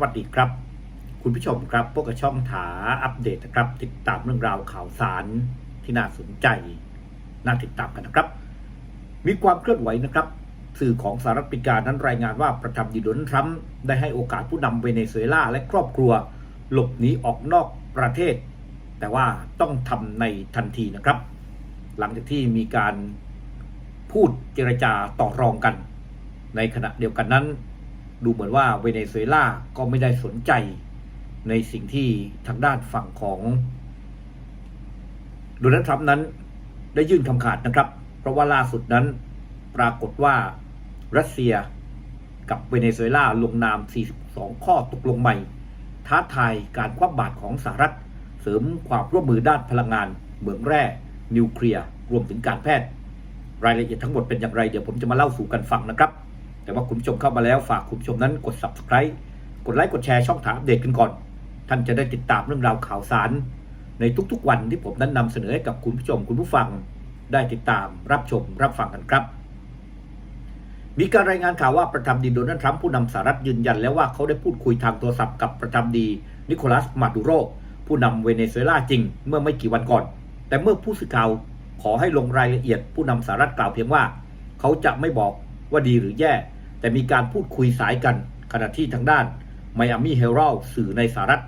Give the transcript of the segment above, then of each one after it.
วัสดีครับ คุณผู้ชมครับพวกกับช่องถาอัปเดตนะครับ ติดตามเรื่องราวข่าวสารที่น่าสนใจ น่าติดตามกันนะครับ มีความเคลื่อนไหวนะครับ สื่อของสหรัฐอเมริกานั้นรายงานว่าประธานาธิบดีโดนัลทรัมป์ได้ให้โอกาสผู้นำเวเนซุเอลาและครอบครัว หลบหนีออกนอกประเทศ แต่ว่าต้องทำในทันทีนะครับ หลังจากที่มีการพูดเจรจาต่อรองกัน ในขณะเดียวกันนั้น ดูเหมือนว่าเวเนซุเอลาก็ไม่ได้สนใจในสิ่งที่ทางด้านฝั่งของโดนัลด์ทรัมป์นั้นได้ยื่นคำขาดนะครับ เพราะว่าล่าสุดนั้นปรากฏว่ารัสเซียกับเวเนซุเอลาลงนาม 42 ข้อตกลงใหม่ ท้าทายการคว่ำบาตรของสหรัฐ เสริมความร่วมมือด้านพลังงาน เหมืองแร่นิวเคลียร์รวมถึงการแพทย์ รายละเอียดทั้งหมดเป็นอย่างไร เดี๋ยวผมจะมาเล่าสู่กันฟังนะครับ แต่ว่าคุณผู้ชมเข้ามาแล้วฝากคุณผู้ชมนั้นกด subscribe กดไลค์กดแชร์ช่องทางอัปเดตกันก่อน ท่านจะได้ติดตามเรื่องราวข่าวสาร ในทุกๆวันที่ผมนั้นนำเสนอให้กับคุณผู้ชมคุณผู้ฟังได้ติดตามรับชมรับฟังกันครับ มีการรายงานข่าวว่าประธานดีโดนัลด์ทรัมป์ผู้นำสหรัฐยืนยันแล้วว่าเขาได้พูดคุยทางโทรศัพท์กับประธานดีนิโคลัสมาดูโรผู้นำเวเนซุเอลาจริง เมื่อไม่กี่วันก่อน แต่เมื่อผู้สื่อข่าวขอให้ลงรายละเอียดผู้นำสหรัฐกล่าวเพียงว่า เขาจะไม่บอกว่าดีหรือแย่ แต่มีการพูดคุยสายกันขณะที่ทางด้านไมอามี่เฮล a ลสื่อในสหรัฐ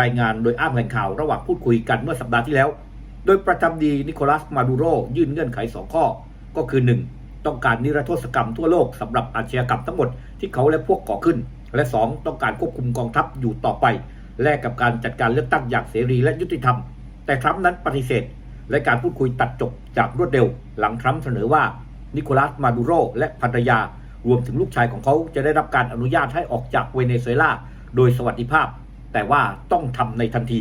รายงานโดยอ้างแหล่งข่าวระหว่างพูดคุยกันเมื่อสัปดาห์ที่แล้ว โดยประธานาดีนิโคลัสมาดูโรยื่นเงื่อนไข 2 ข้อ ก็คือ 1. ต้องการนิรโทษกรรมทั่วโลกสำหรับอาชญากรรมทั้งหมดที่เขาและพวกก่อขึ้น และ 2. ต้องการควบคุมกองทัพอยู่ต่อไป แลกกับการจัดการเลือกตั้งอย่างเสรีและยุติธรรม แต่ทรัมป์นั้นปฏิเสธ และการพูดคุยตัดจบจากรวดเร็ว หลังทรัมป์เสนอว่านิโคลัสมาดูโรและภรรยา รวมถึงลูกชายของเขาจะได้รับการอนุญาตให้ออกจากเวเนซุเอลาโดยสวัสดิภาพ แต่ว่าต้องทำในทันที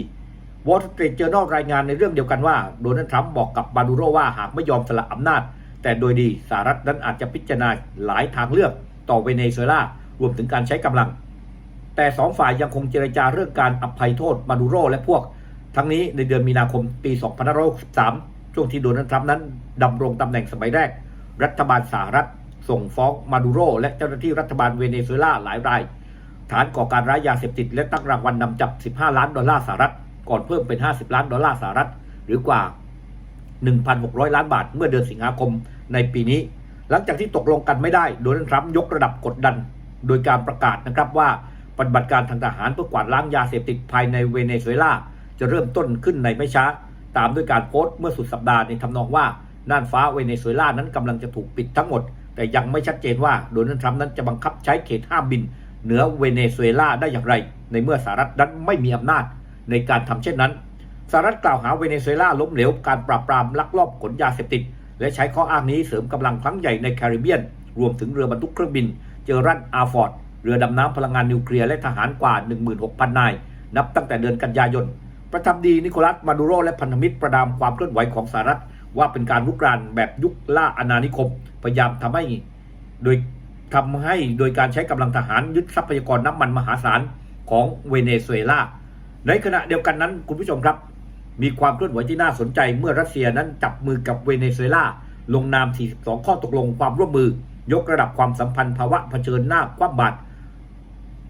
Wall Street Journal รายงานในเรื่องเดียวกันว่าโดนัลด์ทรัมป์บอกกับมาดูโรว่าหากไม่ยอมสละอำนาจ แต่โดยดีสหรัฐนั้นอาจจะพิจารณาหลายทางเลือกต่อเวเนซุเอลารวมถึงการใช้กำลัง แต่สองฝ่ายยังคงเจรจาเรื่องการอภัยโทษมาดูโรและพวก ทั้งนี้ในเดือนมีนาคมปี 2563 ช่วงที่โดนัลด์ทรัมป์นั้นดำรงตำแหน่งสมัยแรก รัฐบาลสหรัฐ ส่งฟ้องมาดูโร และเจ้าหน้าที่รัฐบาลเวเนซุเอลาหลายราย ฐานก่อการร้ายยาเสพติด และตั้งรางวัลนนำจับ 15 ล้านดอลลาร์สหรัฐ ก่อนเพิ่มเป็น 50 ล้านดอลลาร์สหรัฐ หรือกว่า 1,600 ล้านบาทเมื่อเดือนสิงหาคมในปีนี้ หลังจากที่ตกลงกันไม่ได้โดนัลด์ทรัมป์ยกระดับกดดัน โดยการประกาศนะครับว่าปฏิบัติการทางทหารเพื่อกวาดล้างยาเสพติดภายในเวเนซุเอลาจะเริ่มต้นขึ้นในไม่ช้า ตามด้วยการโพสต์เมื่อสุดสัปดาห์ในทำนองว่าน่านฟ้าเวเนซุเอลานั้นกำลังจะถูกปิดทั้งหมด แต่ยังไม่ชัดเจนว่าโดนัลด์ทรัมป์นั้นจะบังคับใช้เขตห้ามบิน เหนือเวเนซุเอลาได้อย่างไร ในเมื่อสหรัฐนั้นไม่มีอำนาจในการทำเช่นนั้นสหรัฐกล่าวหาเวเนซุเอลาล้มเหลวการปราบปรามลักลอบขนยาเสพติด และใช้ข้ออ้างนี้เสริมกำลังครั้งใหญ่ในแคริบเบียน รวมถึงเรือบรรทุกเครื่องบิน เจอรันอาร์ฟอร์ด เรือดำน้ำพลังงานนิวเคลียร์และทหารกว่า 16,000 นาย นับตั้งแต่เดือนกันยายน ประธานดีนิโคลัสมาดูโรและพันธมิตรประดามความเคลื่อนไหวของสหรัฐ ว่าเป็นการลุกรานแบบยุคล่าอาณานิคม พยายามทำให้โดยทำให้โดยการใช้กำลังทหารยึดทรัพยากรน้ำมันมหาศาลของเวเนซุเอลา ในขณะเดียวกันนั้นคุณผู้ชมครับ มีความเคลื่อนไหวที่น่าสนใจเมื่อรัสเซียนั้นจับมือกับเวเนซุเอลา ลงนาม 42 ข้อตกลงความร่วมมือ ยกระดับความสัมพันธ์ภาวะเผชิญหน้าคว่ำบาตร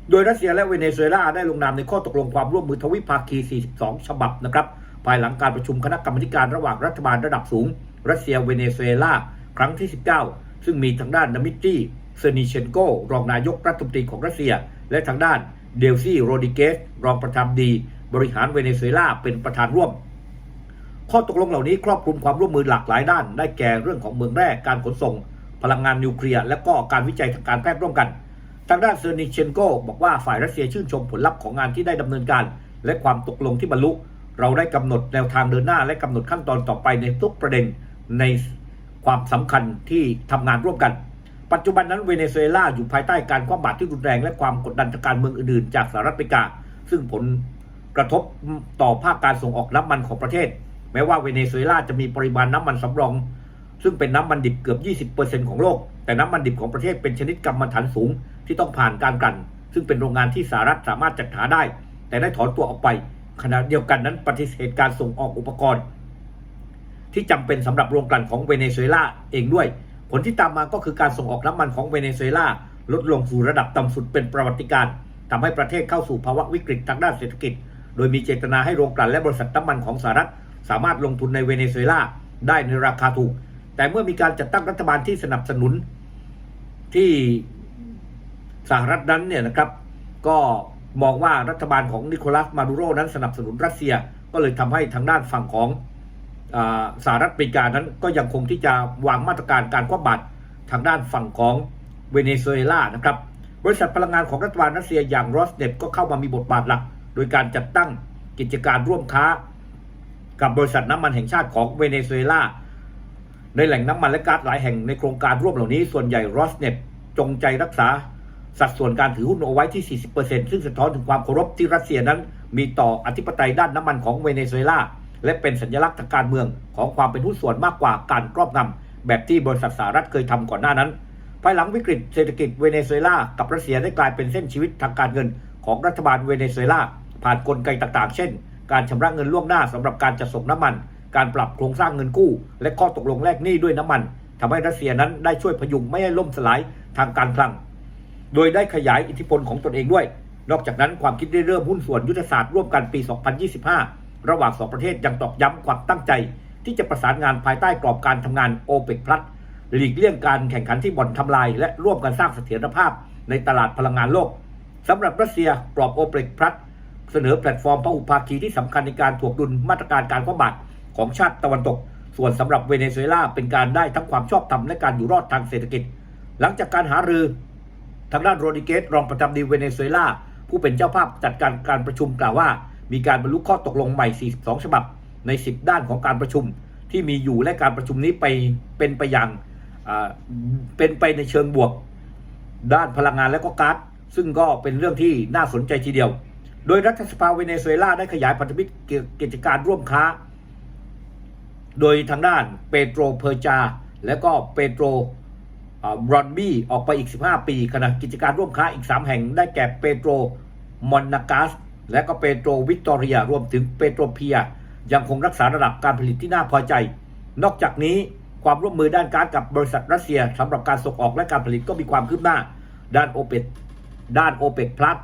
โดยรัสเซียและเวเนซุเอลาได้ลงนามในข้อตกลงความร่วมมือทวิภาคี 42 ฉบับนะครับ ภายหลังการประชุมคณะกรรมการระหว่างรัฐบาลระดับสูง รัสเซียเวเนซุเอลาครั้งที่ 19 ซึ่งมีทางด้านนามิตรีเซนิเชนโก รองนายกรัฐมนตรีของรัสเซีย และทางด้านเดลซี่โรดิเกส รองประธานดี บริหารเวเนซุเอลาเป็นประธานร่วม ข้อตกลงเหล่านี้ครอบคลุมความร่วมมือหลากหลายด้าน ได้แก่เรื่องของเมืองแร่การขนส่ง พลังงานนิวเคลียร์และก็การวิจัยทางการแพทย์ร่วมกัน ทางด้านเซนิเชนโกบอกว่าฝ่ายรัสเซียชื่นชมผลลัพธ์ของงานที่ได้ดำเนินการ และความตกลงที่บรรลุ เราได้กำหนดแนวทางเดินหน้า และกำหนดขั้นตอนต่อไปในทุกประเด็นในความสำคัญที่ทำงานร่วมกัน ปัจจุบันนั้นเวเนซุเอลาอยู่ภายใต้การคว่ำบาตรที่รุนแรงและความกดดันทางการเมืองอื่นๆ จากสหรัฐอเมริกา ซึ่งผลกระทบต่อภาคการส่งออกน้ำมันของประเทศ แม้ว่าเวเนซุเอลาจะมีปริมาณน้ำมันสำรอง ซึ่งเป็นน้ำมันดิบเกือบ 20%ของโลก แต่น้ำมันดิบของประเทศเป็นชนิดกรรมฐานสูงที่ต้องผ่านการกลั่น ซึ่งเป็นโรงงานที่สหรัฐสามารถจัดหาได้ แต่ได้ถอนตัวออกไป ขณะเดียวกันนั้นปฏิเสธการส่งออกอุปกรณ์ ที่จำเป็นสำหรับโรงกลั่นของเวเนซุเอลาเองด้วย ผลที่ตามมาก็คือการส่งออกน้ำมันของเวเนซุเอลาลดลงสู่ระดับต่ำสุดเป็นประวัติการณ์ทำให้ประเทศเข้าสู่ภาวะวิกฤตทางด้านเศรษฐกิจ โดยมีเจตนาให้โรงกลั่นและบริษัทน้ำมันของสหรัฐ สามารถลงทุนในเวเนซุเอลาได้ในราคาถูก แต่เมื่อมีการจัดตั้งรัฐบาลที่สนับสนุนที่สหรัฐนั้นเนี่ยนะครับ ก็ มองว่ารัฐบาลของนิโคลัสมาดูโรนั้นสนับสนุนรัสเซีย ก็เลยทำให้ทางด้านฝั่งของอสหรัฐอเมริกานั้นก็ยังคงที่จะวางมาตรการการคว่ำบาตรทางด้านฝั่งของเวเนซุเอลานะครับบริษัทพลังงานของรัฐบาลรัสเซียอย่างรอสเน t ก็เข้ามามีบทบาทหลัก โดยการจัดตั้งกิจการร่วมค้า กับบริษัทน้ำมันแห่งชาติของเวเนซุเอลาในแหล่งน้ำมันและก๊าซหลายแห่งในโครงการร่วมเหล่านี้ส่วนใหญ่รอสเน t จงใจรักษา สัดส่วนการถือหุ้นเอาไว้ที่ 40%ซึ่งสะท้อนถึงความเคารพที่รัสเซียนั้น มีต่ออธิปไตยด้านน้ำมันของเวเนซุเอลา และเป็นสัญลักษณ์ทางการเมืองของความเป็นหุ้นส่วนมากกว่าการครอบงำแบบที่บริษัทสหรัฐเคยทำก่อนหน้านั้น ภายหลังวิกฤตเศรษฐกิจเวเนซุเอลากับรัสเซียได้กลายเป็นเส้นชีวิตทางการเงินของรัฐบาลเวเนซุเอลาผ่านกลไกต่างๆ เช่น การชำระเงินล่วงหน้าสำหรับการจัดส่งน้ำมัน การปรับโครงสร้างเงินกู้ และข้อตกลงแลกหนี้ด้วยน้ำมันทำให้รัสเซียนั้นได้ช่วยพยุงไม่ให้ล่มสลายทางการคลัง โดยได้ขยายอิทธิพลของตนเองด้วย นอกจากนั้นความคิดได้เริ่มหุ้นส่วนยุทธศาสตร์ร่วมกันปี 2025 ระหว่างสองประเทศยังตอกย้ำความตั้งใจ ที่จะประสานงานภายใต้กรอบการทำงานโอเปกพลัสหลีกเลี่ยงการแข่งขันที่บ่อนทำลาย และร่วมกันสร้างเสถียรภาพในตลาดพลังงานโลกสำหรับรัสเซียกรอบโอเปกพลัสเสนอแพลตฟอร์มพหุภาคีที่สำคัญในการถ่วงดุลมาตรการการคว่ำบาตรของชาติตะวันตก ส่วนสำหรับเวเนซุเอลาเป็นการได้ทั้งความชอบธรรมและการอยู่รอดทางเศรษฐกิจ หลังจากการหารือ ทางด้านโรดิเกสรองประจำดีเวเนซุเอลาผู้เป็นเจ้าภาพจัดการการประชุมกล่าวว่า มีการบรรลุข้อตกลงใหม่ 42 ฉบับใน 10 ด้านของการประชุมที่มีอยู่และการประชุมนี้ไปเป็นไปอย่างเป็นไปในเชิงบวก ด้านพลังงานและก็ก๊าซซึ่งก็เป็นเรื่องที่น่าสนใจทีเดียว โดยรัฐสภาเวเนซุเอลาได้ขยายพันธมิตรกิจการร่วมค้า โดยทางด้านเปโตรเพอร์จา และก็เปโตร รอนบี้ออกไปอีก 15 ปีขณะกิจการร่วมค้าอีก 3 แห่งได้แก่เปโตรมอนนากัสและก็เปโตรวิกตอเรีย รวมถึงเปโตรเพีย ยังคงรักษาระดับการผลิตที่น่าพอใจ นอกจากนี้ความร่วมมือด้านการกับบริษัทรัสเซียสำหรับการส่งออกและการผลิตก็มีความคืบหน้า ด้านโอเปกด้านโอเปกพลัส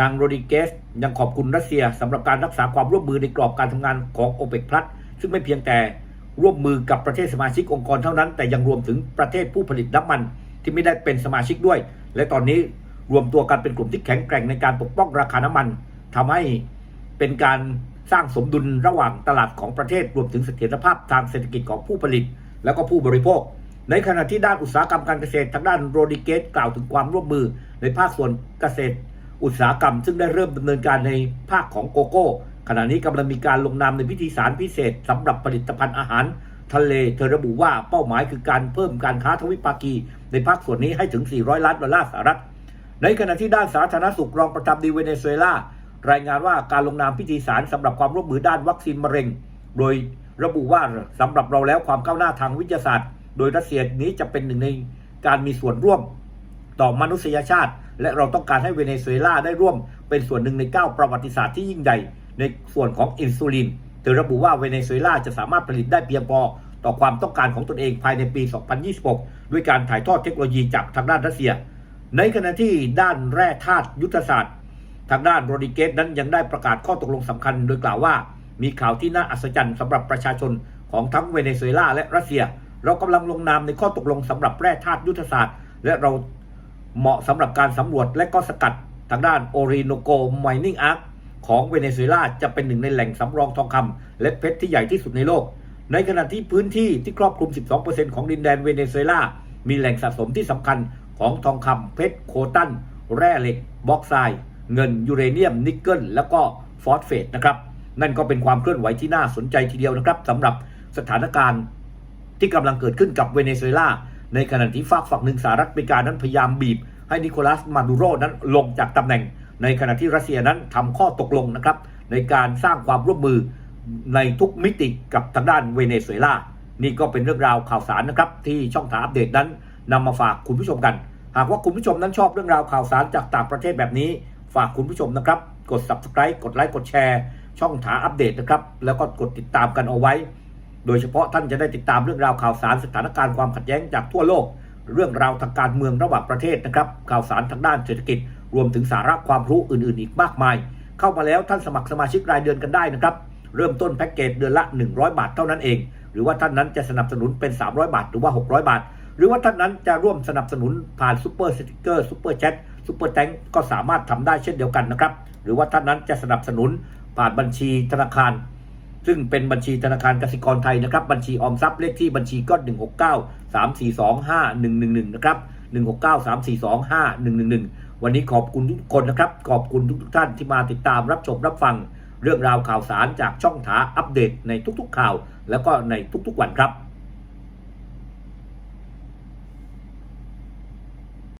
นางโรดิเกส ยังขอบคุณรัสเซียสำหรับการรักษาความร่วมมือในกรอบการทำงานของโอเปกพลัสซึ่งไม่เพียงแต่ ร่วมมือกับประเทศสมาชิกองค์กรเท่านั้น แต่ยังรวมถึงประเทศผู้ผลิตน้ำมันที่ไม่ได้เป็นสมาชิกด้วย และตอนนี้รวมตัวกันเป็นกลุ่มที่แข็งแกร่งในการปกป้องราคาน้ำมันทำให้เป็นการสร้างสมดุลระหว่างตลาดของประเทศรวมถึงเสถียรภาพทางเศรษฐกิจของผู้ผลิต และก็ผู้บริโภค ในขณะที่ด้านอุตสาหกรรมการเกษตรทางด้านโรดิเกตกล่าวถึงความร่วมมือในภาคส่วนเกษตร อุตสาหกรรม ซึ่งได้เริ่มดำเนินการในภาคของโกโก้ ขณะนี้กำลังมีการลงนามในพิธีสารพิเศษสำหรับผลิตภัณฑ์อาหารทะเลเธอระบุว่าเป้าหมายคือการเพิ่มการค้าทวิภาคี ในภาคส่วนนี้ให้ถึง 400 ล้านดอลลาร์สหรัฐ ในขณะที่ด้านสาธารณสุขรองประจำดีเวเนซุเอลารายงานว่าการลงนามพิธีสารสำหรับความร่วมมือด้านวัคซีนมะเร็ง โดยระบุว่าสำหรับเราแล้วความก้าวหน้าทางวิทยาศาสตร์ โดยรัสเซียนี้จะเป็นหนึ่งในการมีส่วนร่วมต่อมนุษยชาติ และเราต้องการให้เวเนซุเอลาได้ร่วมเป็นส่วนหนึ่งในก้าวประวัติศาสตร์ที่ยิ่งใหญ่ ในส่วนของอินซูลินเธอระบุว่าเวเนซุเอลาจะสามารถผลิตได้เพียงพอต่อความต้องการของตนเองภายในปี 2026 ด้วยการถ่ายทอดเทคโนโลยีจากทางด้านรัสเซีย ในขณะที่ด้านแร่ธาตุยุทธศาสตร์ ทางด้านโรดิเกตนั้นยังได้ประกาศข้อตกลงสำคัญ โดยกล่าวว่า มีข่าวที่น่าอัศจรรย์สำหรับประชาชนของทั้งเวเนซุเอลาและรัสเซีย เรากำลังลงนามในข้อตกลงสำหรับแร่ธาตุยุทธศาสตร์ และเราเหมาะสำหรับการสำรวจและก็สกัดทางด้านโอริโนโกไมนิ่งอาร์ค ของเวเนซุเอลาจะเป็นหนึ่งในแหล่งสำรองทองคำและเพชรที่ใหญ่ที่สุดในโลก ในขณะที่พื้นที่ที่ครอบคลุม 12%ของดินแดนเวเนซุเอลา มีแหล่งสะสมที่สำคัญของทองคำเพชรโคตัน แร่เหล็กบ็อกไซด์เงินยูเรเนียม นิกเกิล แล้วก็ฟอสเฟตนะครับ นั่นก็เป็นความเคลื่อนไหวที่น่าสนใจทีเดียวนะครับสำหรับสถานการณ์ที่กำลังเกิดขึ้นกับเวเนซุเอลา ในขณะที่ฝากฝั่งหนึ่งสหรัฐอเมริกานั้นพยายามบีบ ให้นิโคลัสมาดูโรนั้นลงจากตำแหน่ง ในขณะที่รัสเซียนั้นทำข้อตกลงนะครับ ในการสร้างความร่วมมือในทุกมิติกับทางด้านเวเนซุเอลา นี่ก็เป็นเรื่องราวข่าวสารนะครับ ที่ช่องทาอัปเดตนั้นนำมาฝากคุณผู้ชมกัน หากว่าคุณผู้ชมนั้นชอบเรื่องราวข่าวสารจากต่างประเทศแบบนี้ ฝากคุณผู้ชมนะครับ กด subscribe กดไลค์กดแชร์ช่องถาอัปเดตนะครับ แล้วก็กดติดตามกันเอาไว้ โดยเฉพาะท่านจะได้ติดตามเรื่องราวข่าวสารสถานการณ์ความขัดแย้งจากทั่วโลก เรื่องราวทางการเมืองระหว่างประเทศนะครับ ข่าวสารทางด้านเศรษฐกิจ รวมถึงสาระความรู้อื่นๆ อีกมากมาย เข้ามาแล้วท่านสมัครสมาชิกรายเดือนกันได้นะครับ เริ่มต้นแพ็กเกจเดือนละ 100 บาทเท่านั้นเอง หรือว่าท่านนั้นจะสนับสนุนเป็น 300 บาทหรือว่า 600 บาท หรือว่าท่านนั้นจะร่วมสนับสนุนผ่านซูเปอร์สติกเกอร์ซูเปอร์แชทซูเปอร์แตงก็สามารถทำได้เช่นเดียวกันนะครับ หรือว่าท่านนั้นจะสนับสนุนผ่านบัญชีธนาคาร ซึ่งเป็นบัญชีธนาคารกสิกรไทยนะครับ บัญชีออมทรัพย์เลขที่บัญชีก็ 169 342 5111 นะครับ 169 342 5111 วันนี้ขอบคุณทุกคนนะครับ ขอบคุณทุกท่านที่มาติดตามรับชมรับฟังเรื่องราวข่าวสารจากช่องถาอัปเดตในทุกๆข่าว แล้วก็ในทุกๆวันครับ